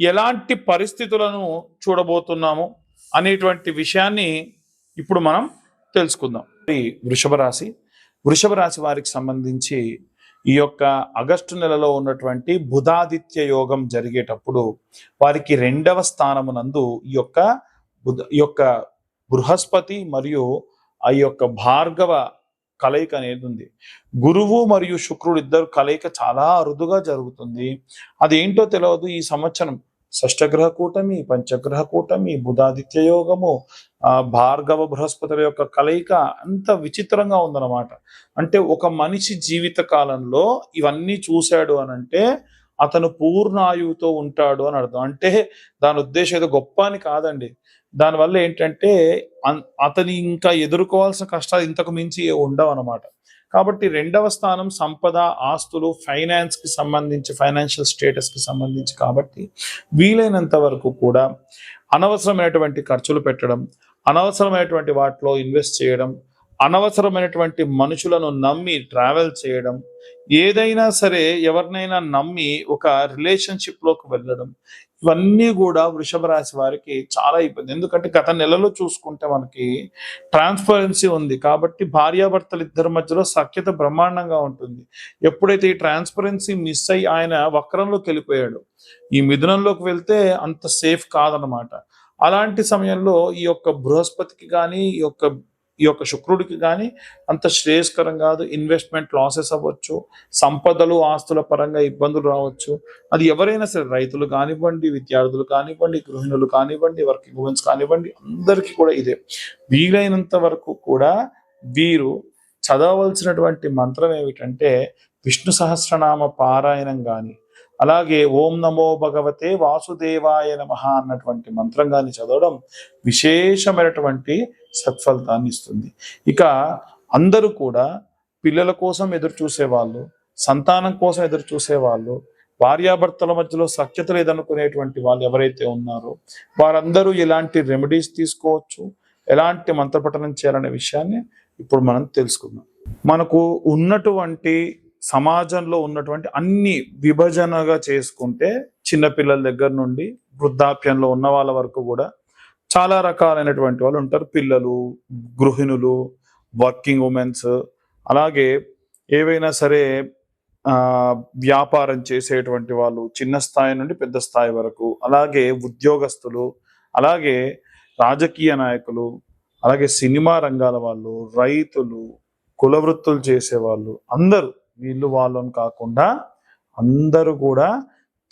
ఎలాంటి పరిస్థితులను చూడబోతున్నాము అనేటువంటి విషయాన్ని ఇప్పుడు మనం తెలుసుకుందాం. ఈ వృషభ రాశి వృషభ రాశి వారికి సంబంధించి ఈ యొక్క ఆగస్టు నెలలో ఉన్నటువంటి బుధాదిత్య యోగం జరిగేటప్పుడు వారికి రెండవ స్థానమునందు ఈ యొక్క బుధ ఈ యొక్క బృహస్పతి మరియు ఆ యొక్క భార్గవ కలయిక అనేది ఉంది. గురువు మరియు శుక్రుడు ఇద్దరు కలయిక చాలా అరుదుగా జరుగుతుంది. అదేంటో తెలియదు ఈ సంవత్సరం. షష్టగ్రహ కూటమి పంచగ్రహ కూటమి బుధాదిత్య యోగము ఆ భార్గవ బృహస్పతుల యొక్క కలయిక అంత విచిత్రంగా ఉందన్నమాట. అంటే ఒక మనిషి జీవిత కాలంలో ఇవన్నీ చూశాడు అని అంటే అతను పూర్ణాయువుతో ఉంటాడు అని అర్థం. అంటే దాని ఉద్దేశం ఏదో గొప్ప అని కాదండి. దానివల్ల ఏంటంటే అతని ఇంకా ఎదుర్కోవాల్సిన కష్టాలు ఇంతకు మించి ఉండవు అనమాట కాబట్టి రెండవ స్థానం సంపద ఆస్తులు ఫైనాన్స్కి సంబంధించి ఫైనాన్షియల్ స్టేటస్కి సంబంధించి కాబట్టి వీలైనంత వరకు కూడా అనవసరమైనటువంటి ఖర్చులు పెట్టడం అనవసరమైనటువంటి వాటిలో ఇన్వెస్ట్ చేయడం అనవసరమైనటువంటి మనుషులను నమ్మి ట్రావెల్ చేయడం ఏదైనా సరే ఎవరినైనా నమ్మి ఒక రిలేషన్షిప్లోకి వెళ్ళడం ఇవన్నీ కూడా వృషభ రాశి వారికి చాలా ఇబ్బంది. ఎందుకంటే గత నెలలో చూసుకుంటే మనకి ట్రాన్స్పరెన్సీ ఉంది. కాబట్టి భార్యాభర్తలు ఇద్దరి మధ్యలో సఖ్యత బ్రహ్మాండంగా ఉంటుంది. ఎప్పుడైతే ఈ ట్రాన్స్పరెన్సీ మిస్ అయ్యి ఆయన వక్రంలోకి వెళ్ళిపోయాడు ఈ మిథునంలోకి వెళ్తే అంత సేఫ్ కాదనమాట అలాంటి సమయంలో ఈ యొక్క బృహస్పతికి కానీ ఈ యొక్క ఈ యొక్క శుక్రుడికి కానీ అంత శ్రేయస్కరం కాదు. ఇన్వెస్ట్మెంట్ లాసెస్ అవ్వచ్చు. సంపదలు ఆస్తుల పరంగా ఇబ్బందులు రావచ్చు. అది ఎవరైనా సరే రైతులు కానివ్వండి విద్యార్థులు కానివ్వండి గృహిణులు కానివ్వండి వర్కింగ్ ఉమెన్స్ కానివ్వండి అందరికీ కూడా ఇదే. వీలైనంత వరకు కూడా వీరు చదవలసినటువంటి మంత్రం ఏమిటంటే విష్ణు సహస్రనామ పారాయణం కానీ అలాగే ఓం నమో భగవతే వాసుదేవాయ నమ అన్నటువంటి మంత్రం కానీ చదవడం విశేషమైనటువంటి సత్ఫలితాన్ని ఇస్తుంది. ఇక అందరూ కూడా పిల్లల కోసం ఎదురు చూసేవాళ్ళు సంతానం కోసం ఎదురు చూసేవాళ్ళు భార్యాభర్తల మధ్యలో సఖ్యత లేదనుకునేటువంటి వాళ్ళు ఎవరైతే ఉన్నారో వారందరూ ఎలాంటి రెమెడీస్ తీసుకోవచ్చు ఎలాంటి మంత్రపఠనం చేయాలనే విషయాన్ని ఇప్పుడు మనం తెలుసుకుందాం. మనకు ఉన్నటువంటి సమాజంలో ఉన్నటువంటి అన్ని విభజనగా చేసుకుంటే చిన్నపిల్లల దగ్గర నుండి వృద్ధాప్యంలో ఉన్న వాళ్ళ వరకు కూడా చాలా రకాలైనటువంటి వాళ్ళు ఉంటారు. పిల్లలు గృహిణులు వర్కింగ్ ఉమెన్స్. అలాగే ఏవైనా సరే వ్యాపారం చేసేటువంటి వాళ్ళు చిన్న స్థాయి నుండి పెద్ద స్థాయి వరకు అలాగే ఉద్యోగస్తులు అలాగే రాజకీయ నాయకులు అలాగే సినిమా రంగాల వాళ్ళు రైతులు కుల వృత్తులు చేసేవాళ్ళు అందరూ వీళ్ళు వాళ్ళని కాకుండా అందరూ కూడా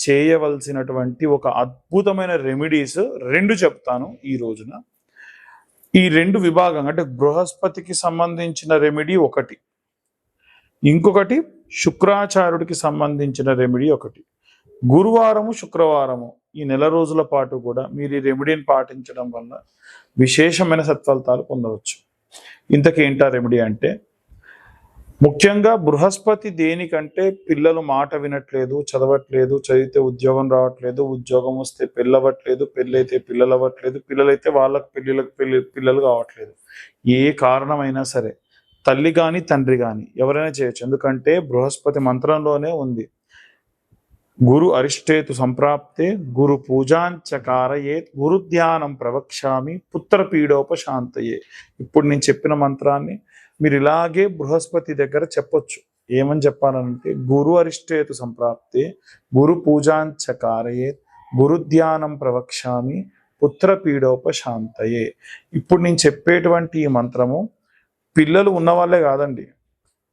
చేయవలసినటువంటి ఒక అద్భుతమైన రెమెడీస్ రెండు చెప్తాను ఈ రోజున. ఈ రెండు విభాగం అంటే బృహస్పతికి సంబంధించిన రెమెడీ ఒకటి. ఇంకొకటి శుక్రాచార్యుడికి సంబంధించిన రెమెడీ ఒకటి. గురువారము శుక్రవారము ఈ నెల రోజుల పాటు కూడా మీరు ఈ రెమెడీని పాటించడం వల్ల విశేషమైన సత్ఫలితాలు పొందవచ్చు. ఇంతకేంటా రెమెడీ అంటే ముఖ్యంగా బృహస్పతి దేనికంటే పిల్లలు మాట వినట్లేదు చదవట్లేదు చదివితే ఉద్యోగం రావట్లేదు ఉద్యోగం వస్తే పెళ్ళవట్లేదు పెళ్ళైతే పిల్లలు అవ్వట్లేదు పిల్లలైతే వాళ్ళకి పెళ్ళిళ్ళకి పెళ్ళి పిల్లలు కావట్లేదు. ఏ కారణమైనా సరే తల్లి కానీ తండ్రి కానీ ఎవరైనా చేయొచ్చు. ఎందుకంటే బృహస్పతి మంత్రంలోనే ఉంది. గురు అరిష్టేతు సంప్రాప్తే గురు పూజాంచకారయేత్ గురు ధ్యానం ప్రవక్ష్యామి పుత్రపీడోపశాంతయే. ఇప్పుడు నేను చెప్పిన మంత్రాన్ని మీరు ఇలాగే బృహస్పతి దగ్గర చెప్పొచ్చు. ఏమని చెప్పాలంటే గురు అరిష్టేతు సంప్రాప్తే గురు పూజాంచకారయే గురు ధ్యానం ప్రవక్ష్యామి పుత్ర పీడోపశాంతయే. ఇప్పుడు నేను చెప్పేటువంటి ఈ మంత్రము పిల్లలు ఉన్న వాళ్ళే కాదండి.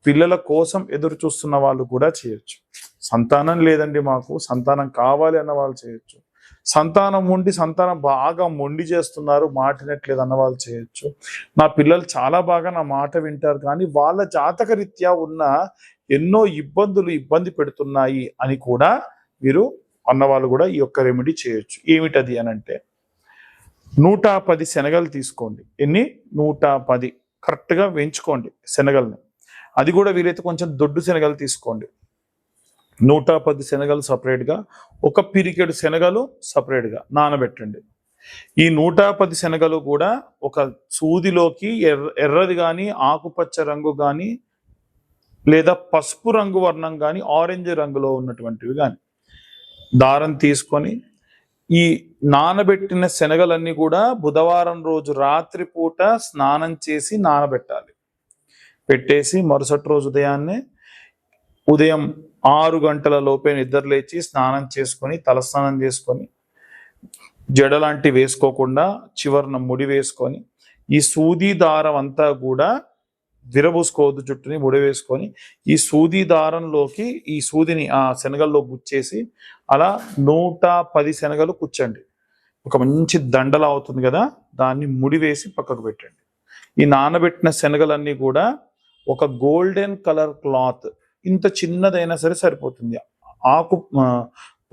పిల్లల కోసం ఎదురు చూస్తున్న వాళ్ళు కూడా చేయొచ్చు. సంతానం లేదండి మాకు సంతానం కావాలి అన్న వాళ్ళు చేయొచ్చు. సంతానం ఉండి సంతానం బాగా మొండి చేస్తున్నారు మాటినట్లేదు అన్న వాళ్ళు చేయొచ్చు. నా పిల్లలు చాలా బాగా నా మాట వింటారు కానీ వాళ్ళ జాతకరీత్యా ఉన్న ఎన్నో ఇబ్బందులు ఇబ్బంది పెడుతున్నాయి అని కూడా మీరు అన్నవాళ్ళు కూడా ఈ యొక్క రెమెడీ చేయొచ్చు. ఏమిటది అని అంటే నూట పది శనగలు తీసుకోండి. ఎన్ని? నూట పది. కరెక్ట్గా వేయించుకోండి శనగల్ని. అది కూడా వీలైతే కొంచెం దొడ్డు శనగలు తీసుకోండి. నూట పది శనగలు సపరేట్గా ఒక పిరికెడు శనగలు సపరేట్గా నానబెట్టండి. ఈ నూట పది శనగలు కూడా ఒక సూదిలోకి ఎర్ర ఎర్రది కానీ ఆకుపచ్చ రంగు కానీ లేదా పసుపు రంగు వర్ణం కానీ ఆరెంజ్ రంగులో ఉన్నటువంటివి కానీ దారం తీసుకొని ఈ నానబెట్టిన శనగలన్నీ కూడా బుధవారం రోజు రాత్రి పూట స్నానం చేసి నానబెట్టాలి. పెట్టేసి మరుసటి రోజు ఉదయాన్నే ఉదయం ఆరు గంటల లోపే నిద్ర లేచి స్నానం చేసుకొని తలస్నానం చేసుకొని జడ లాంటి వేసుకోకుండా చివరన ముడి వేసుకొని ఈ సూది దారం అంతా కూడా విరబూసుకోవద్దు చుట్టూని ముడి వేసుకొని ఈ సూది దారంలోకి ఈ సూదిని ఆ శనగల్లో గుచ్చేసి అలా నూట పది శనగలు కూర్చండి ఒక మంచి దండలా అవుతుంది కదా దాన్ని ముడి వేసి పక్కకు పెట్టండి. ఈ నానబెట్టిన శనగలన్నీ కూడా ఒక గోల్డెన్ కలర్ క్లాత్ ఇంత చిన్నదైనా సరే సరిపోతుంది. ఆకు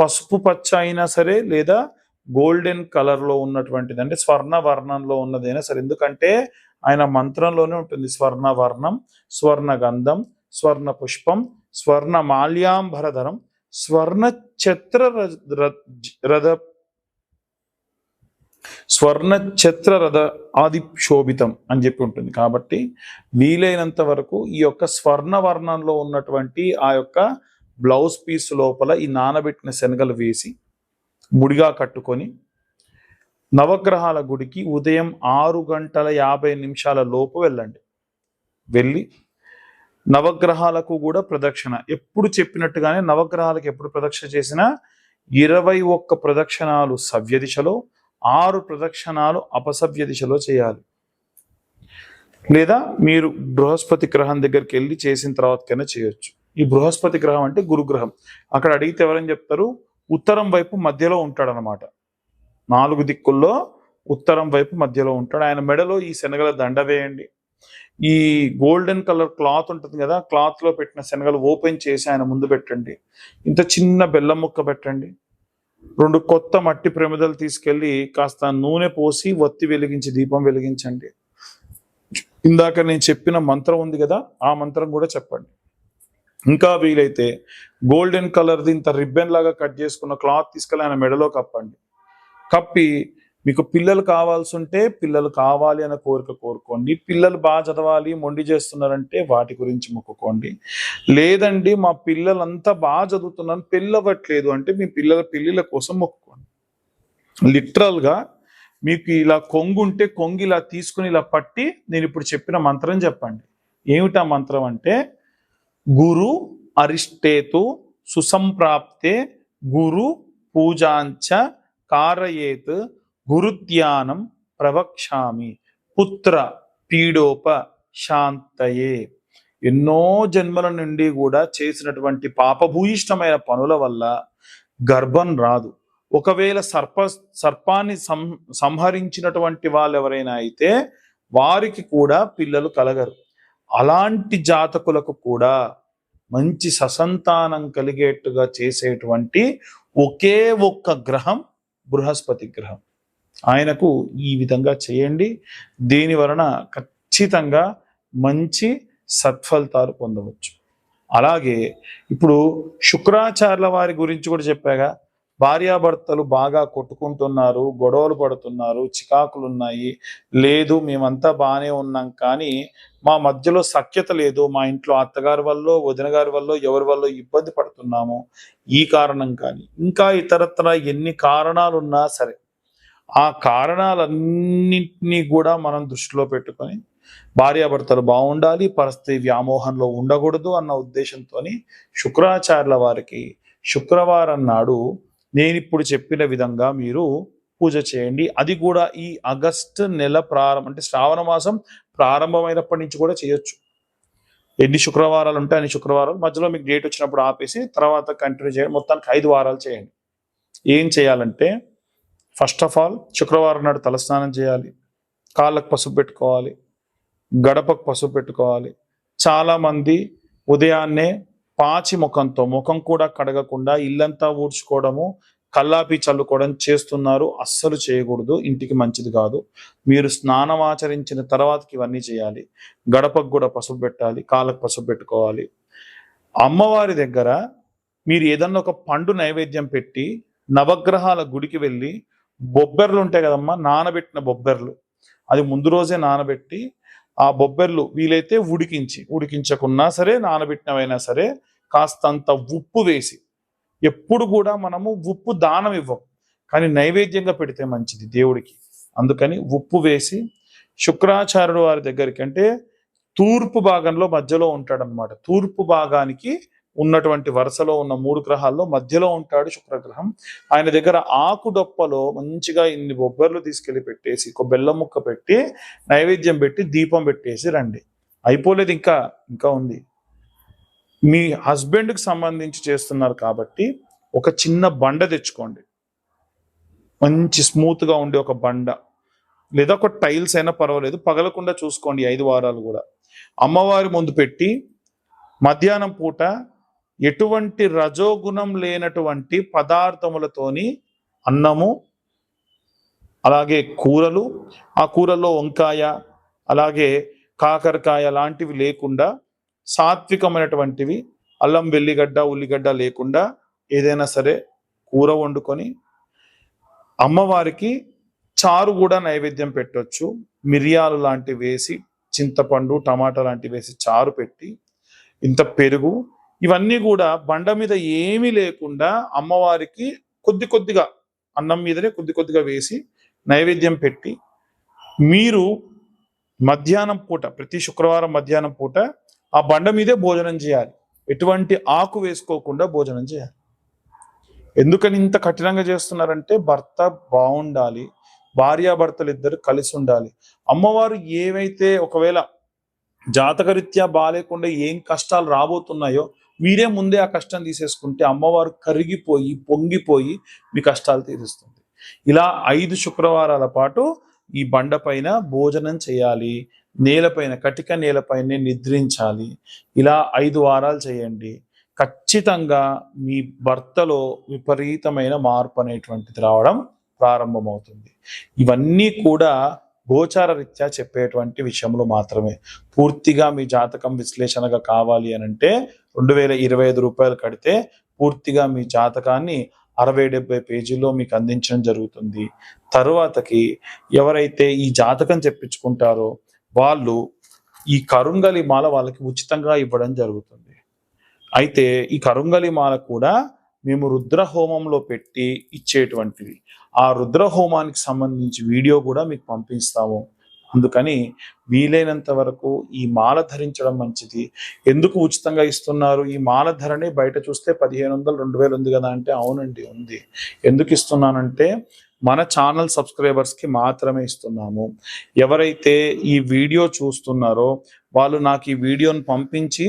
పసుపు పచ్చ అయినా సరే లేదా గోల్డెన్ కలర్లో ఉన్నటువంటిది అంటే స్వర్ణ వర్ణంలో ఉన్నదైనా సరే. ఎందుకంటే ఆయన మంత్రంలోనే ఉంటుంది. స్వర్ణ వర్ణం స్వర్ణ గంధం స్వర్ణ పుష్పం స్వర్ణ మాల్యాంబరధరం స్వర్ణ ఛత్ర ర- రథ స్వర్ణ ఛత్రరథ ఆది శోభితం అని చెప్పి ఉంటుంది. కాబట్టి వీలైనంత వరకు ఈ యొక్క స్వర్ణ వర్ణంలో ఉన్నటువంటి ఆ యొక్క బ్లౌజ్ పీస్ లోపల ఈ నానబెట్టిన శనగలు వేసి ముడిగా కట్టుకొని నవగ్రహాల గుడికి ఉదయం ఆరు గంటల యాభై నిమిషాల లోపు వెళ్ళండి. వెళ్ళి నవగ్రహాలకు కూడా ప్రదక్షిణ. ఎప్పుడు చెప్పినట్టుగానే నవగ్రహాలకు ఎప్పుడు ప్రదక్షిణ చేసినా ఇరవై ఒక్క ప్రదక్షిణాలు సవ్య దిశలో ఆరు ప్రదక్షిణాలు అపసవ్య దిశలో చేయాలి. లేదా మీరు బృహస్పతి గ్రహం దగ్గరికి వెళ్ళి చేసిన తర్వాతకైనా చేయొచ్చు. ఈ బృహస్పతి గ్రహం అంటే గురుగ్రహం. అక్కడ అడిగితే ఎవరని చెప్తారు? ఉత్తరం వైపు మధ్యలో ఉంటాడనమాట నాలుగు దిక్కుల్లో ఉత్తరం వైపు మధ్యలో ఉంటాడు. ఆయన మెడలో ఈ శనగల దండ వేయండి. ఈ గోల్డెన్ కలర్ క్లాత్ ఉంటుంది కదా క్లాత్లో పెట్టిన శనగలు ఓపెన్ చేసి ఆయన ముందు పెట్టండి. ఇంత చిన్న బెల్లం ముక్క పెట్టండి. రెండు కొత్త మట్టి ప్రమిదలు తీసుకెళ్ళి కాస్త నూనె పోసి వత్తి వెలిగించి దీపం వెలిగించండి. ఇందాక నేను చెప్పిన మంత్రం ఉంది కదా ఆ మంత్రం కూడా చెప్పండి. ఇంకా వీలైతే గోల్డెన్ కలర్ది ఇంత రిబ్బన్ లాగా కట్ చేసుకున్న క్లాత్ తీసుకెళ్ళి ఆయన మెడలో కప్పండి. కప్పి మీకు పిల్లలు కావాల్సి ఉంటే పిల్లలు కావాలి అనే కోరిక కోరుకోండి. పిల్లలు బాగా చదవాలి మొండి చేస్తున్నారంటే వాటి గురించి మొక్కుకోండి. లేదండి మా పిల్లలంతా బాగా చదువుతున్నాను పెళ్ళవట్లేదు అంటే మీ పిల్లల పెళ్ళిళ్ళ కోసం మొక్కుకోండి. లిటరల్గా మీకు ఇలా కొంగు ఉంటే కొంగు ఇలా తీసుకుని ఇలా పట్టి నేను ఇప్పుడు చెప్పిన మంత్రం చెప్పండి. ఏమిటా మంత్రం అంటే గురు అరిష్టేతు సుసంప్రాప్తే గురు పూజాంచ కారయేత్ గురుధ్యానం ప్రవక్షామి పుత్ర పీడోప శాంతయే ఎన్నో జన్మల నుండి కూడా చేసినటువంటి పాపభూయిష్టమైన పనుల వల్ల గర్భం రాదు. ఒకవేళ సర్ప సర్పాన్ని సం సంహరించినటువంటి వాళ్ళు ఎవరైనా అయితే వారికి కూడా పిల్లలు కలగరు. అలాంటి జాతకులకు కూడా మంచి ససంతానం కలిగేట్టుగా చేసేటువంటి ఒకే ఒక్క గ్రహం బృహస్పతి గ్రహం. ఆయనకు ఈ విధంగా చేయండి. దీని వలన ఖచ్చితంగా మంచి సత్ఫలితాలు పొందవచ్చు. అలాగే ఇప్పుడు శుక్రాచార్యుల వారి గురించి కూడా చెప్పాగా భార్యాభర్తలు బాగా కొట్టుకుంటున్నారు గొడవలు పడుతున్నారు చికాకులు ఉన్నాయి లేదు మేమంతా బాగానే ఉన్నాం కానీ మా మధ్యలో సఖ్యత లేదు. మా ఇంట్లో అత్తగారి వల్ల వదిన గారి వల్ల ఎవరి వల్ల ఇబ్బంది పడుతున్నాము? ఈ కారణం కానీ ఇంకా ఇతరత్ర ఎన్ని కారణాలు ఉన్నా సరే ఆ కారణాలన్నింటినీ కూడా మనం దృష్టిలో పెట్టుకొని భార్యాభర్తలు బాగుండాలి పరిస్థితి వ్యామోహంలో ఉండకూడదు అన్న ఉద్దేశంతో శుక్రాచార్యుల వారికి శుక్రవారం నాడు నేను ఇప్పుడు చెప్పిన విధంగా మీరు పూజ చేయండి. అది కూడా ఈ ఆగస్టు నెల ప్రారంభం అంటే శ్రావణ మాసం ప్రారంభమైనప్పటి నుంచి కూడా చేయొచ్చు. ఎన్ని శుక్రవారాలు ఉంటే అన్ని శుక్రవారాలు. మధ్యలో మీకు డేట్ వచ్చినప్పుడు ఆపేసి తర్వాత కంటిన్యూ చేయండి. మొత్తానికి ఐదు వారాలు చేయండి. ఏం చేయాలంటే ఫస్ట్ ఆఫ్ ఆల్ శుక్రవారం నాడు తలస్నానం చేయాలి. కాళ్ళకు పసుపు పెట్టుకోవాలి. గడపకు పసుపు పెట్టుకోవాలి. చాలామంది ఉదయాన్నే పాచి ముఖంతో ముఖం కూడా కడగకుండా ఇల్లంతా ఊడ్చుకోవడము కల్లాపి చల్లుకోవడం చేస్తున్నారు. అస్సలు చేయకూడదు. ఇంటికి మంచిది కాదు. మీరు స్నానం ఆచరించిన తర్వాతకి ఇవన్నీ చేయాలి. గడపకు కూడా పసుపు పెట్టాలి. కాళ్ళకు పసుపు పెట్టుకోవాలి. అమ్మవారి దగ్గర మీరు ఏదన్నా ఒక పండు నైవేద్యం పెట్టి నవగ్రహాల గుడికి వెళ్ళి బొబ్బెర్లు ఉంటాయి కదమ్మా నానబెట్టిన బొబ్బెర్లు. అది ముందు రోజే నానబెట్టి ఆ బొబ్బెర్లు వీలైతే ఉడికించి ఉడికించకున్నా సరే నానబెట్టినవైనా సరే కాస్తంత ఉప్పు వేసి ఎప్పుడు కూడా మనము ఉప్పు దానం ఇవ్వం. కానీ నైవేద్యంగా పెడితే మంచిది దేవుడికి. అందుకని ఉప్పు వేసి శుక్రాచార్యుడు వారి దగ్గరికి అంటే తూర్పు భాగంలో మధ్యలో ఉంటాడనమాట తూర్పు భాగానికి ఉన్నటువంటి వరుసలో ఉన్న మూడు గ్రహాల్లో మధ్యలో ఉంటాడు శుక్రగ్రహం. ఆయన దగ్గర ఆకు డొప్పలో మంచిగా ఇన్ని బొబ్బర్లు తీసుకెళ్ళి పెట్టేసి ఒక బెల్లం ముక్క పెట్టి నైవేద్యం పెట్టి దీపం పెట్టేసి రండి. అయిపోలేదు ఇంకా ఇంకా ఉంది. మీ హస్బెండ్కి సంబంధించి చేస్తున్నారు కాబట్టి ఒక చిన్న బండ తెచ్చుకోండి. మంచి స్మూత్గా ఉండే ఒక బండ. లేదా ఒక టైల్స్ అయినా పర్వాలేదు పగలకుండా చూసుకోండి ఐదు వారాలు కూడా. అమ్మవారి ముందు పెట్టి మధ్యాహ్నం పూట ఎటువంటి రజోగుణం లేనటువంటి పదార్థములతోని అన్నము అలాగే కూరలు ఆ కూరల్లో వంకాయ అలాగే కాకరకాయ లాంటివి లేకుండా సాత్వికమైనటువంటివి అల్లం వెల్లిగడ్డ ఉల్లిగడ్డ లేకుండా ఏదైనా సరే కూర వండుకొని అమ్మవారికి చారు కూడా నైవేద్యం పెట్టొచ్చు. మిరియాలు లాంటివి వేసి చింతపండు టమాటా లాంటివి వేసి చారు పెట్టి ఇంత పెరుగు ఇవన్నీ కూడా బండ మీద ఏమీ లేకుండా అమ్మవారికి కొద్ది కొద్దిగా అన్నం మీదనే కొద్ది కొద్దిగా వేసి నైవేద్యం పెట్టి మీరు మధ్యాహ్నం పూట ప్రతి శుక్రవారం మధ్యాహ్నం పూట ఆ బండ మీదే భోజనం చేయాలి. ఎటువంటి ఆకు వేసుకోకుండా భోజనం చేయాలి. ఎందుకని ఇంత కఠినంగా చేస్తున్నారంటే భర్త బాగుండాలి భార్యాభర్తలు ఇద్దరు కలిసి ఉండాలి. అమ్మవారు ఏవైతే ఒకవేళ జాతకరీత్యా బాగాలేకుండా ఏం కష్టాలు రాబోతున్నాయో మీరే ముందే ఆ కష్టం తీసేసుకుంటే అమ్మవారు కరిగిపోయి పొంగిపోయి మీ కష్టాలు తీరుస్తుంది. ఇలా ఐదు శుక్రవారాల పాటు ఈ బండ పైన భోజనం చేయాలి నేలపైన కటిక నేలపైనే నిద్రించాలి. ఇలా ఐదు వారాలు చేయండి. ఖచ్చితంగా మీ భర్తలో విపరీతమైన మార్పు అనేటువంటిది రావడం ప్రారంభమవుతుంది. ఇవన్నీ కూడా గోచార రీత్యా చెప్పేటువంటి విషయంలో మాత్రమే. పూర్తిగా మీ జాతకం విశ్లేషణగా కావాలి అని అంటే రెండు వేల ఇరవై ఐదు రూపాయలు కడితే పూర్తిగా మీ జాతకాన్ని అరవై డెబ్బై పేజీలో మీకు అందించడం జరుగుతుంది. తరువాతకి ఎవరైతే ఈ జాతకం చెప్పించుకుంటారో వాళ్ళు ఈ కరుంగలి మాల వాళ్ళకి ఉచితంగా ఇవ్వడం జరుగుతుంది. అయితే ఈ కరుంగలి మాల కూడా మేము రుద్ర హోమంలో పెట్టి ఇచ్చేటువంటివి. ఆ రుద్రహోమానికి సంబంధించి వీడియో కూడా మీకు పంపిస్తాము. అందుకని వీలైనంత వరకు ఈ మాల ధరించడం మంచిది. ఎందుకు ఉచితంగా ఇస్తున్నారు? ఈ మాల ధరని బయట చూస్తే పదిహేను వందలు రెండు వేలు ఉంది కదా అంటే అవునండి ఉంది. ఎందుకు ఇస్తున్నానంటే మన ఛానల్ సబ్స్క్రైబర్స్కి మాత్రమే ఇస్తున్నాము. ఎవరైతే ఈ వీడియో చూస్తున్నారో వాళ్ళు నాకు ఈ వీడియోని పంపించి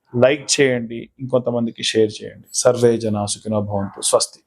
లైక్ చేయండి ఇంకొంతమందికి షేర్ చేయండి. సర్వే జనా సుఖినో భవంతు. స్వస్తి.